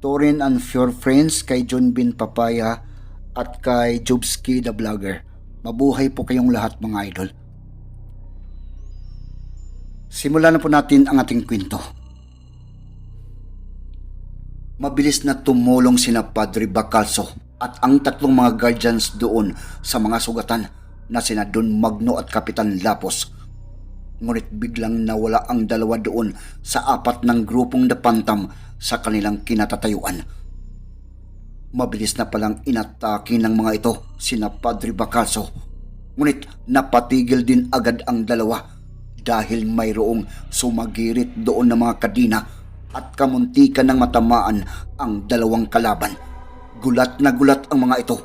Torin and Your Friends, kay John Bin Papaya at kay Jobski the Vlogger. Mabuhay po kayong lahat mga idol. Simulan na po natin ang ating kwento. Mabilis na tumulong sina Padre Bacalso at ang tatlong mga guardians doon sa mga sugatan na sina Don Magno at Kapitan Lapos. Ngunit biglang nawala ang dalawa doon sa apat ng grupong napantam sa kanilang kinatatayuan. Mabilis na palang inatake ng mga ito sina Padre Bacalso. Ngunit napatigil din agad ang dalawa dahil mayroong sumagirit doon ng mga kadina at kamuntikan ng matamaan ang dalawang kalaban. Gulat na gulat ang mga ito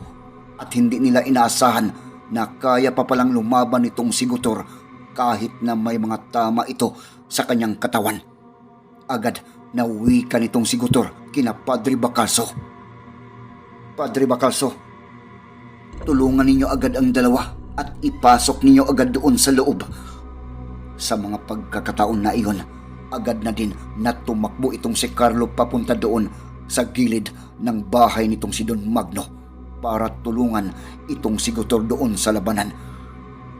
at hindi nila inaasahan na kaya pa palang lumaban nitong si Gutor kahit na may mga tama ito sa kanyang katawan. Agad nauwi ka nitong si Gutor kina Padre Bacalso. Padre Bacalso, tulungan ninyo agad ang dalawa at ipasok ninyo agad doon sa loob. Sa mga pagkakataon na iyon, agad na din na tumakbo itong si Carlo papunta doon sa gilid ng bahay nitong si Don Magno para tulungan itong si Gutor doon sa labanan.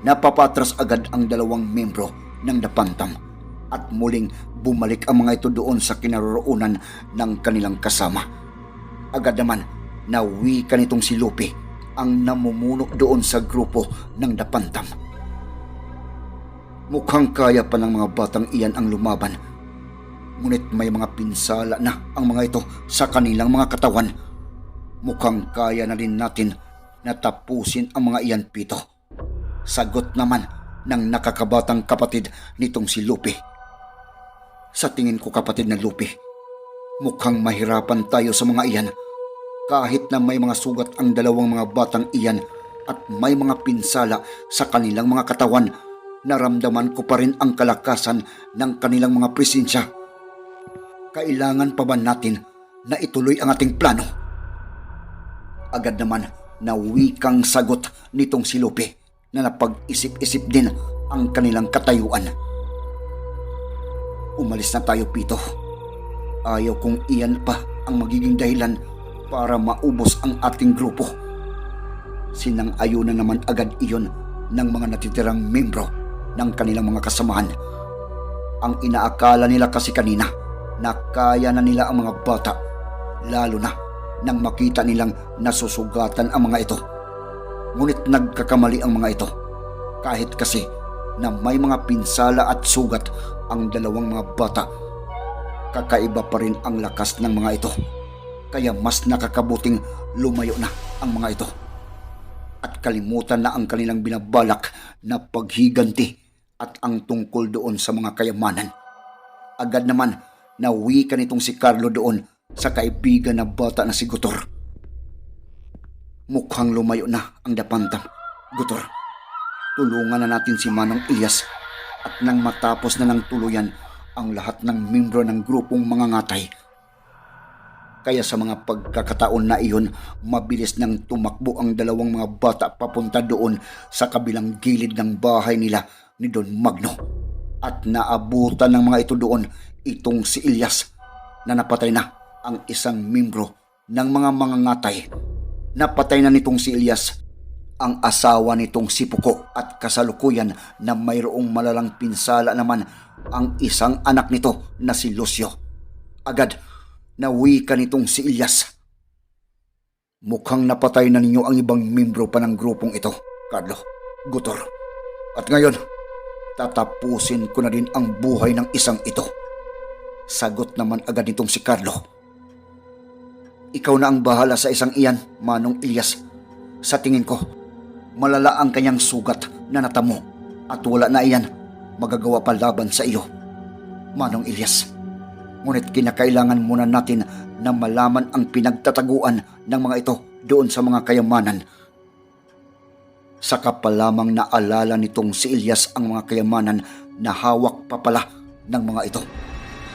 Napapatras agad ang dalawang membro ng Dapantam at muling bumalik ang mga ito doon sa kinaroroonan ng kanilang kasama. Agad naman nawi ka nitong si Lupe ang namumuno doon sa grupo ng Dapantam. Mukhang kaya pa ng mga batang iyan ang lumaban. Ngunit may mga pinsala na ang mga ito sa kanilang mga katawan. Mukhang kaya na rin natin na tapusin ang mga iyan, Pito. Sagot naman ng nakakabatang kapatid nitong si Lupe. Sa tingin ko kapatid na Lupe, mukhang mahirapan tayo sa mga iyan kahit na may mga sugat ang dalawang mga batang iyan at may mga pinsala sa kanilang mga katawan naramdaman ko pa rin ang kalakasan ng kanilang mga presensya. Kailangan pa ba natin na ituloy ang ating plano? Agad naman na wikang sagot nitong si Lupe na napag-isip-isip din ang kanilang katayuan. Umalis na tayo, Pito. Ayaw kong iyan pa ang magiging dahilan para maubos ang ating grupo. Sinang-ayunan naman agad iyon ng mga natitirang membro ng kanilang mga kasamahan. Ang inaakala nila kasi kanina na kaya na nila ang mga bata, lalo na nang makita nilang nasusugatan ang mga ito. Ngunit nagkakamali ang mga ito kahit kasi na may mga pinsala at sugat ang dalawang mga bata. Kakaiba pa rin ang lakas ng mga ito. Kaya mas nakakabuting lumayo na ang mga ito. At kalimutan na ang kanilang binabalak na paghiganti at ang tungkol doon sa mga kayamanan. Agad naman nawi ka nitong si Carlo doon sa kaibigan na bata na si Gutor. Mukhang lumayo na ang dapantang. Gutor, tulungan na natin si Manong Ilyas at nang matapos na ng tuluyan ang lahat ng membro ng grupong mga ngatay. Kaya sa mga pagkakataon na iyon, mabilis nang tumakbo ang dalawang mga bata papunta doon sa kabilang gilid ng bahay nila ni Don Magno. At naabutan ng mga ito doon itong si Ilyas na napatay na ang isang membro ng mga mga ngatay. Napatay na nitong si Ilyas ang asawa nitong si Puko at kasalukuyan na mayroong malalang pinsala naman ang isang anak nito na si Lucio. Agad, nawi ka nitong si Ilyas. Mukhang napatay na ninyo ang ibang membro pa ng grupong ito, Carlo, Gutor. At ngayon, tatapusin ko na din ang buhay ng isang ito. Sagot naman agad nitong si Carlo. Ikaw na ang bahala sa isang iyan, Manong Ilyas. Sa tingin ko, malala ang kanyang sugat na natamo at wala na iyan magagawa pa laban sa iyo. Manong Ilyas, Ngunit kinakailangan muna natin na malaman ang pinagtataguan ng mga ito doon sa mga kayamanan. Saka pa lamang naalala nitong si Ilyas ang mga kayamanan na hawak pa pala ng mga ito.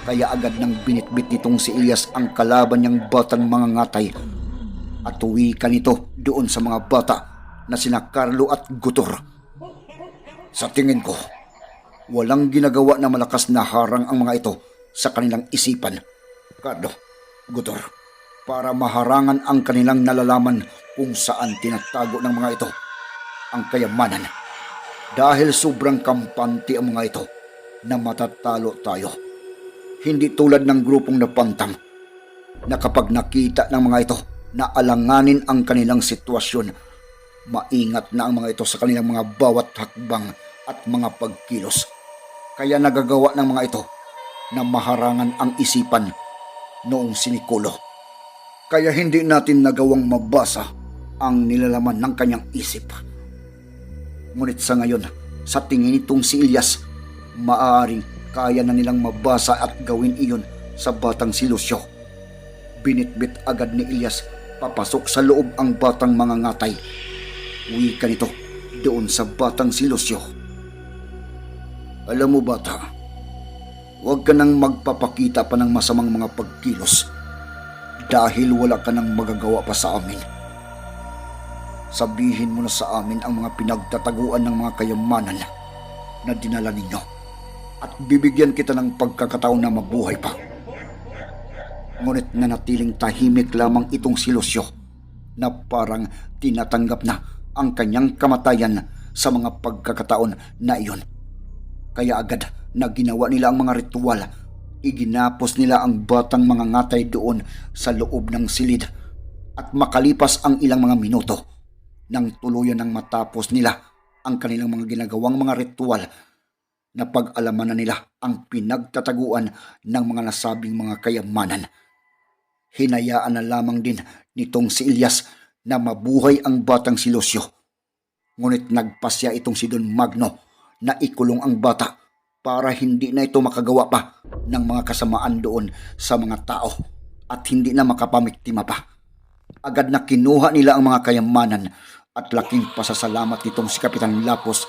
Kaya agad nang binitbit nitong si Ilyas ang kalaban niyang batang mga ngatay at uwi ka nito doon sa mga bata na sina Carlo at Gutor. Sa tingin ko, walang ginagawa na malakas na harang ang mga ito sa kanilang isipan. Carlo, Gutor, para maharangan ang kanilang nalalaman kung saan tinatago ng mga ito ang kayamanan. Dahil sobrang kampante ang mga ito na matatalo tayo. Hindi tulad ng grupong napantang na kapag nakita ng mga ito na alanganin ang kanilang sitwasyon, maingat na ang mga ito sa kanilang mga bawat hakbang at mga pagkilos. Kaya nagagawa ng mga ito na maharangan ang isipan noong sinikulo. Kaya hindi natin nagawang mabasa ang nilalaman ng kanyang isip. Ngunit sa ngayon, sa tingin nitong si Ilyas, maaaring kaya na nilang mabasa at gawin iyon sa batang si Lucio. Binitbit agad ni Ilyas papasok sa loob ang batang mga ngatay. Uwi ka nito doon sa batang si Lucio. Alam mo bata, huwag ka nang magpapakita pa ng masamang mga pagkilos dahil wala ka nang magagawa pa sa amin. Sabihin mo na sa amin ang mga pinagtataguan ng mga kayamanan na dinala ninyo at bibigyan kita ng pagkakataon na mabuhay pa. Ngunit nanatiling tahimik lamang itong si Lucio na parang tinatanggap na ang kanyang kamatayan sa mga pagkakataon na iyon. Kaya agad na ginawa nila ang mga ritual, iginapos nila ang batang mga ngatay doon sa loob ng silid at makalipas ang ilang mga minuto, nang tuluyan ng matapos nila ang kanilang mga ginagawang mga ritual na pag-alaman na nila ang pinagtataguan ng mga nasabing mga kayamanan. Hinayaan na lamang din nitong si Ilyas na mabuhay ang batang si Lucio. Ngunit nagpasya itong si Don Magno na ikulong ang bata para hindi na ito makagawa pa ng mga kasamaan doon sa mga tao at hindi na makapamiktima pa. Agad na kinuha nila ang mga kayamanan at laking pasasalamat nitong si Kapitan Lapos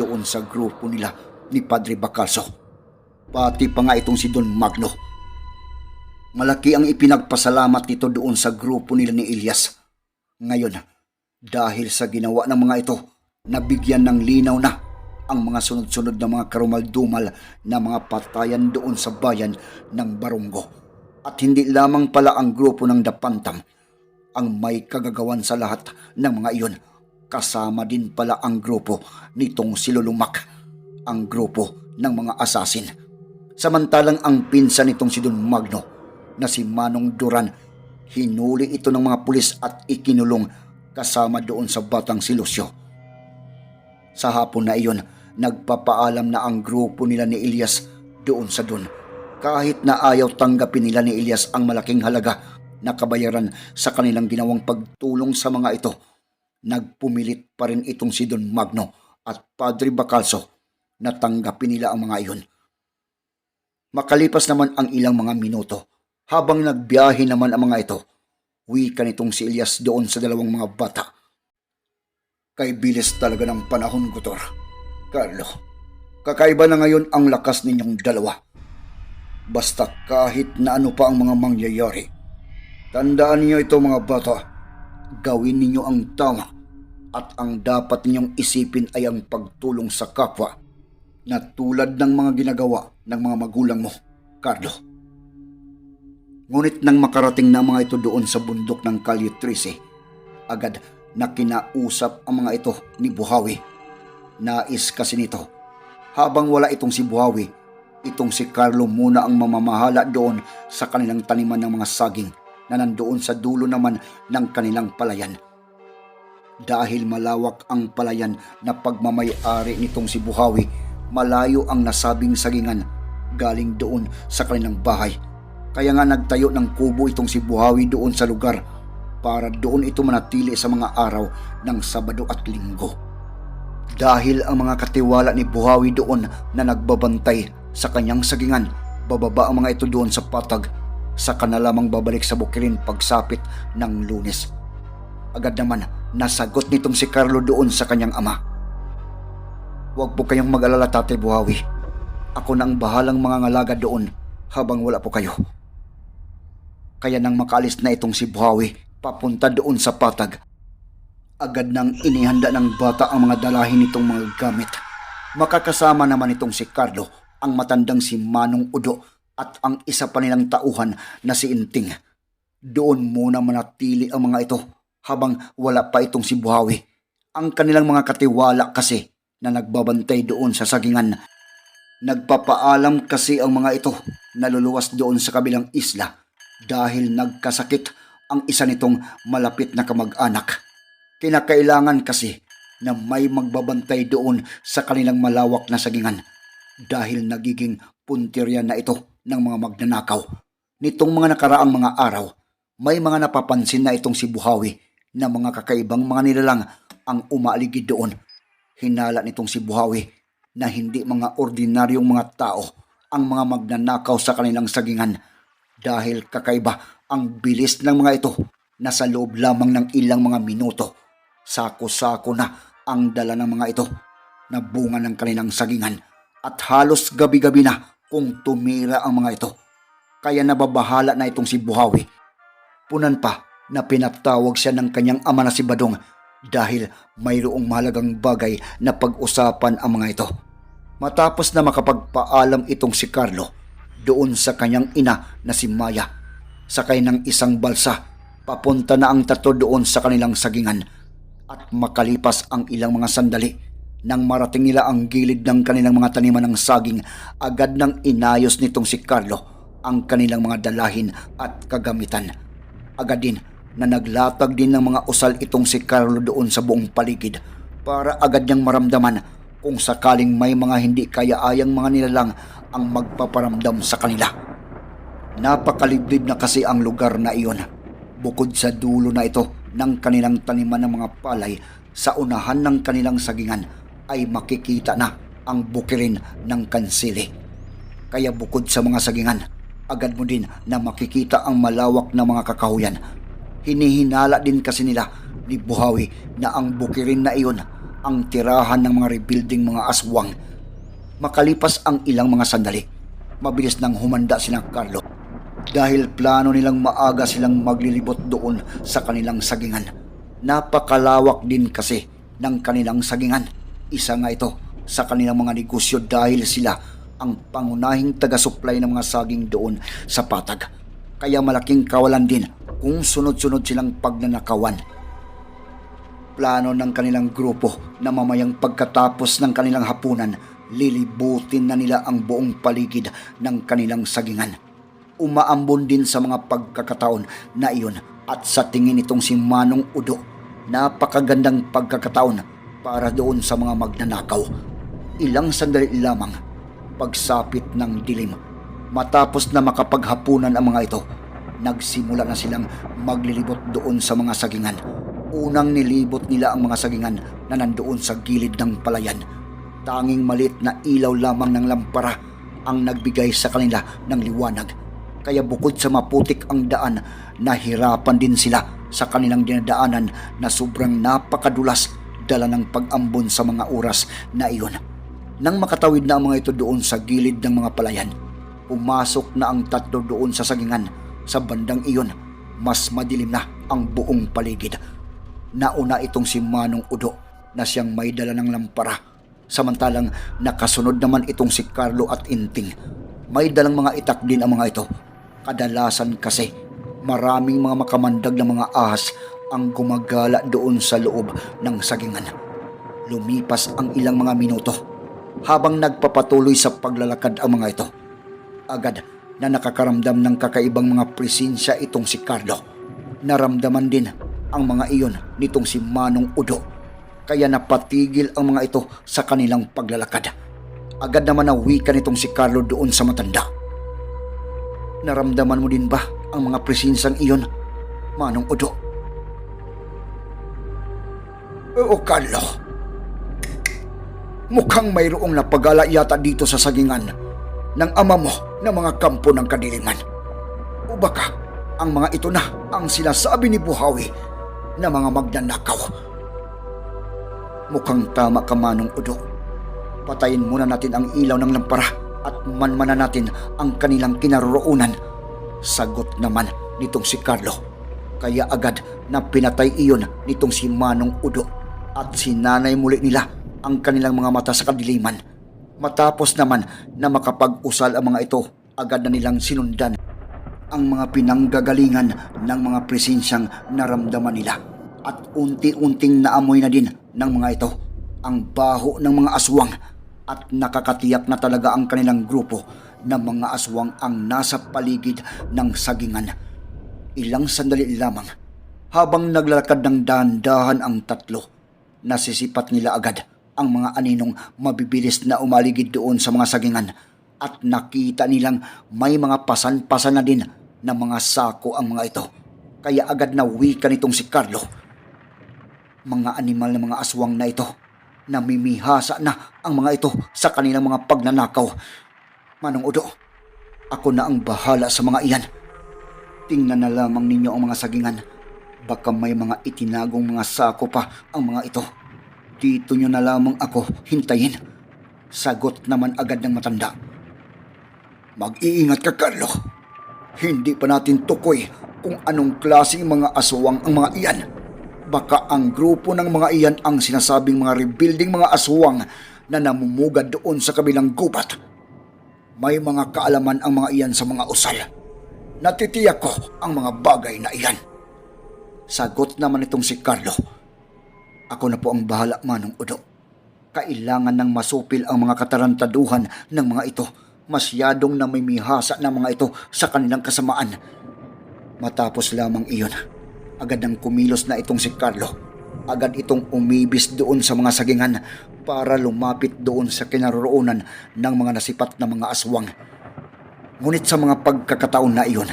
doon sa grupo nila ni Padre Bacalso. Pati pa nga itong si Don Magno. Malaki ang ipinagpasalamat nito doon sa grupo nila ni Elias. Ngayon, dahil sa ginawa ng mga ito, nabigyan ng linaw na ang mga sunod-sunod na mga karumaldumal na mga patayan doon sa bayan ng Barunggo. At hindi lamang pala ang grupo ng Dapantam ang may kagagawan sa lahat ng mga iyon. Kasama din pala ang grupo nitong silulumak, ang grupo ng mga asasin. Samantalang ang pinsan nitong si Don Magno na si Manong Duran, hinuli ito ng mga pulis at ikinulong kasama doon sa batang si Lucio. Sa hapon na iyon, nagpapaalam na ang grupo nila ni Elias doon sa Don. Kahit na ayaw tanggapin nila ni Elias ang malaking halaga na kabayaran sa kanilang ginawang pagtulong sa mga ito, nagpumilit pa rin itong si Don Magno at Padre Bacalso na tanggapin nila ang mga iyon. Makalipas naman ang ilang mga minuto, habang nagbiyahe naman ang mga ito, wika nitong si Elias doon sa dalawang mga bata. Kay bilis talaga ng panahon, Gutor. Carlo, kakaiba na ngayon ang lakas ninyong dalawa. Basta kahit na ano pa ang mga mangyayari, tandaan niyo ito mga bata, gawin ninyo ang tama at ang dapat ninyong isipin ay ang pagtulong sa kapwa na tulad ng mga ginagawa ng mga magulang mo, Carlo. Ngunit nang makarating na mga ito doon sa bundok ng 13, agad na kinausap ang mga ito ni Buhawi. Nais kasi nito, habang wala itong si Buhawi, itong si Carlo muna ang mamamahala doon sa kanilang taniman ng mga saging na nandoon sa dulo naman ng kanilang palayan. Dahil malawak ang palayan na pagmamayari nitong si Buhawi, malayo ang nasabing sagingan galing doon sa kanilang bahay. Kaya nga nagtayo ng kubo itong si Buhawi doon sa lugar para doon ito manatili sa mga araw ng Sabado at Linggo. Dahil ang mga katiwala ni Buhawi doon na nagbabantay sa kanyang sagingan, bababa ang mga ito doon sa patag sa kanalamang babalik sa bukirin pagsapit ng lunes. Agad naman nasagot nitong si Carlo doon sa kanyang ama. Huwag po kayong mag-alala Tatay Buhawi. Ako na ang bahalang mga ngalaga doon habang wala po kayo. Kaya nang makaalis na itong si Buhawi papunta doon sa patag, agad nang inihanda ng bata ang mga dalahin nitong mga gamit. Makakasama naman itong si Carlo, ang matandang si Manong Udo at ang isa pa nilang tauhan na si Inting. Doon muna manatili ang mga ito habang wala pa itong si Buhawi. Ang kanilang mga katiwala kasi na nagbabantay doon sa sagingan. Nagpapaalam kasi ang mga ito na luluwas doon sa kabilang isla dahil nagkasakit ang isa nitong malapit na kamag-anak. Kinakailangan kasi na may magbabantay doon sa kanilang malawak na sagingan dahil nagiging puntirya na ito ng mga magnanakaw. Nitong mga nakaraang mga araw, may mga napapansin na itong si Buhawi na mga kakaibang mga nilalang ang umaaligid doon. Hinala nitong si Buhawi na hindi mga ordinaryong mga tao ang mga magnanakaw sa kanilang sagingan dahil kakaiba ang bilis ng mga ito na sa loob lamang ng ilang mga minuto. Sako-sako na ang dala ng mga ito na bunga ng kanilang sagingan at halos gabi-gabi na kung tumira ang mga ito. Kaya nababahala na itong si Buhawi. Punan pa na pinatawag siya ng kanyang ama na si Badong dahil mayroong mahalagang bagay na pag-usapan ang mga ito. Matapos na makapagpaalam itong si Carlo doon sa kanyang ina na si Maya, sakay ng isang balsa, papunta na ang tatlo doon sa kanilang sagingan at makalipas ang ilang mga sandali nang marating nila ang gilid ng kanilang mga taniman ng saging, agad nang inayos nitong si Carlo ang kanilang mga dalahin at kagamitan. Agad din na naglatag din ng mga usal itong si Carlo doon sa buong paligid para agad niyang maramdaman kung sakaling may mga hindi kaya-ayang mga nilalang ang magpaparamdam sa kanila. Napakaliblib na kasi ang lugar na iyon. Bukod sa dulo na ito ng kanilang taniman ng mga palay, sa unahan ng kanilang sagingan ay makikita na ang bukirin ng kansili. Kaya bukod sa mga sagingan, agad mo din na makikita ang malawak na mga kakahuyan. Hinihinala din kasi nila ni Buhawi na ang bukirin na iyon ang tirahan ng mga rebuilding mga aswang. Makalipas ang ilang mga sandali, mabilis nang humanda sina Carlo dahil plano nilang maaga silang maglilibot doon sa kanilang sagingan. Napakalawak din kasi ng kanilang sagingan. Isa nga ito sa kanilang mga negosyo dahil sila ang pangunahing taga-supply ng mga saging doon sa patag. Kaya malaking kawalan din kung sunod-sunod silang pagnanakawan. Plano ng kanilang grupo na mamayang pagkatapos ng kanilang hapunan, lilibutin na nila ang buong paligid ng kanilang sagingan umaambon din sa mga pagkakataon na iyon at sa tingin nitong si Manong Udo, napakagandang pagkakataon para doon sa mga magnanakaw. Ilang sandali lamang, pagsapit ng dilim, matapos na makapaghapunan ang mga ito, nagsimula na silang maglilibot doon sa mga sagingan. Unang nilibot nila ang mga sagingan na nandoon sa gilid ng palayan. Tanging malit na ilaw lamang ng lampara ang nagbigay sa kanila ng liwanag kaya bukod sa maputik ang daan, nahirapan din sila sa kanilang dinadaanan na sobrang napakadulas dala ng pag-ambon sa mga oras na iyon. Nang makatawid na ang mga ito doon sa gilid ng mga palayan, pumasok na ang tatlo doon sa sagingan. Sa bandang iyon, mas madilim na ang buong paligid. Nauna itong si Manong Udo na siyang may dala ng lampara. Samantalang nakasunod naman itong si Carlo at Inting. May dalang mga itak din ang mga ito Kadalasan kasi maraming mga makamandag na mga ahas ang gumagala doon sa loob ng sagingan. Lumipas ang ilang mga minuto habang nagpapatuloy sa paglalakad ang mga ito. Agad na nakakaramdam ng kakaibang mga presensya itong si Carlo. Naramdaman din ang mga iyon nitong si Manong Udo. Kaya napatigil ang mga ito sa kanilang paglalakad. Agad naman na wika nitong si Carlo doon sa matanda. Naramdaman mo din ba ang mga presinsang iyon, Manong Udo? Oo, Carlo. Mukhang mayroong napagala yata dito sa sagingan ng ama mo na mga kampo ng kadiliman. O baka ang mga ito na ang sinasabi ni Buhawi na mga magnanakaw. Mukhang tama ka manong udo. Patayin muna natin ang ilaw ng lampara at manmana natin ang kanilang kinaroroonan. Sagot naman nitong si Carlo. Kaya agad na pinatay iyon nitong si Manong Udo at sinanay muli nila ang kanilang mga mata sa kadiliman. Matapos naman na makapag-usal ang mga ito, agad na nilang sinundan ang mga pinanggagalingan ng mga presensyang naramdaman nila. At unti-unting naamoy na din ng mga ito ang baho ng mga aswang at nakakatiyak na talaga ang kanilang grupo na mga aswang ang nasa paligid ng sagingan. Ilang sandali lamang habang naglalakad ng dahan-dahan ang tatlo, nasisipat nila agad ang mga aninong mabibilis na umaligid doon sa mga sagingan at nakita nilang may mga pasan-pasan na din na mga sako ang mga ito. Kaya agad na wika nitong si Carlo. Mga animal na mga aswang na ito, namimihasa na ang mga ito sa kanilang mga pagnanakaw. Manong Udo, ako na ang bahala sa mga iyan. Tingnan na lamang ninyo ang mga sagingan. Baka may mga itinagong mga sako pa ang mga ito. Dito nyo na lamang ako hintayin. Sagot naman agad ng matanda. Mag-iingat ka, Carlo. Hindi pa natin tukoy kung anong klaseng mga aswang ang mga iyan. Baka ang grupo ng mga iyan ang sinasabing mga rebuilding mga aswang na namumugad doon sa kabilang gubat. May mga kaalaman ang mga iyan sa mga usal. Natitiyak ko ang mga bagay na iyan. Sagot naman itong si Carlo. Ako na po ang bahala manong udo. Kailangan ng masupil ang mga katarantaduhan ng mga ito. Masyadong namimihasa ng mga ito sa kanilang kasamaan. Matapos lamang iyon, agad nang kumilos na itong si Carlo. Agad itong umibis doon sa mga sagingan para lumapit doon sa kinaroroonan ng mga nasipat na mga aswang. Ngunit sa mga pagkakataon na iyon,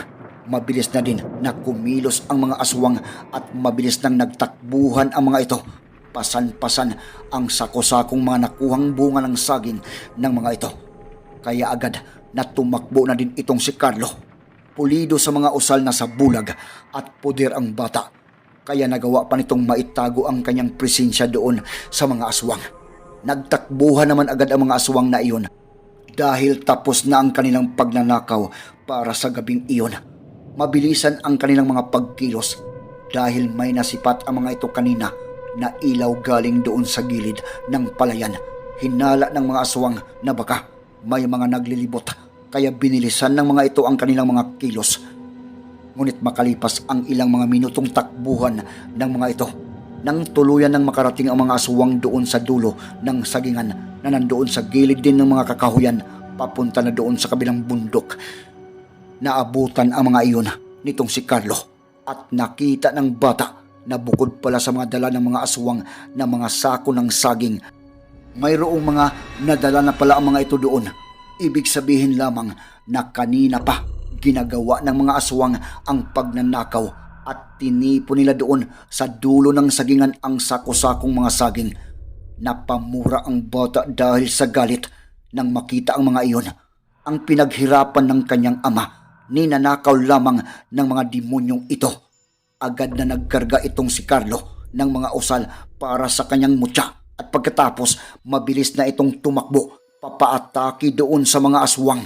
mabilis na din na kumilos ang mga aswang at mabilis nang nagtakbuhan ang mga ito. Pasan-pasan ang sako-sakong mga nakuhang bunga ng saging ng mga ito. Kaya agad na tumakbo na din itong si Carlo. Pulido sa mga usal na sa bulag at puder ang bata. Kaya nagawa pa nitong maitago ang kanyang presensya doon sa mga aswang. Nagtakbuhan naman agad ang mga aswang na iyon dahil tapos na ang kanilang pagnanakaw para sa gabing iyon. Mabilisan ang kanilang mga pagkilos dahil may nasipat ang mga ito kanina na ilaw galing doon sa gilid ng palayan. Hinala ng mga aswang na baka may mga naglilibot kaya binilisan ng mga ito ang kanilang mga kilos. Ngunit makalipas ang ilang mga minutong takbuhan ng mga ito, nang tuluyan ng makarating ang mga aswang doon sa dulo ng sagingan na nandoon sa gilid din ng mga kakahuyan papunta na doon sa kabilang bundok. Naabutan ang mga iyon nitong si Carlo at nakita ng bata na bukod pala sa mga dala ng mga aswang na mga sako ng saging, mayroong mga nadala na pala ang mga ito doon. Ibig sabihin lamang na kanina pa ginagawa ng mga aswang ang pagnanakaw at tinipon nila doon sa dulo ng sagingan ang sako-sakong mga saging. Napamura ang bata dahil sa galit nang makita ang mga iyon. Ang pinaghirapan ng kanyang ama, ninanakaw lamang ng mga demonyong ito. Agad na nagkarga itong si Carlo ng mga usal para sa kanyang mutya at pagkatapos mabilis na itong tumakbo papaatake doon sa mga aswang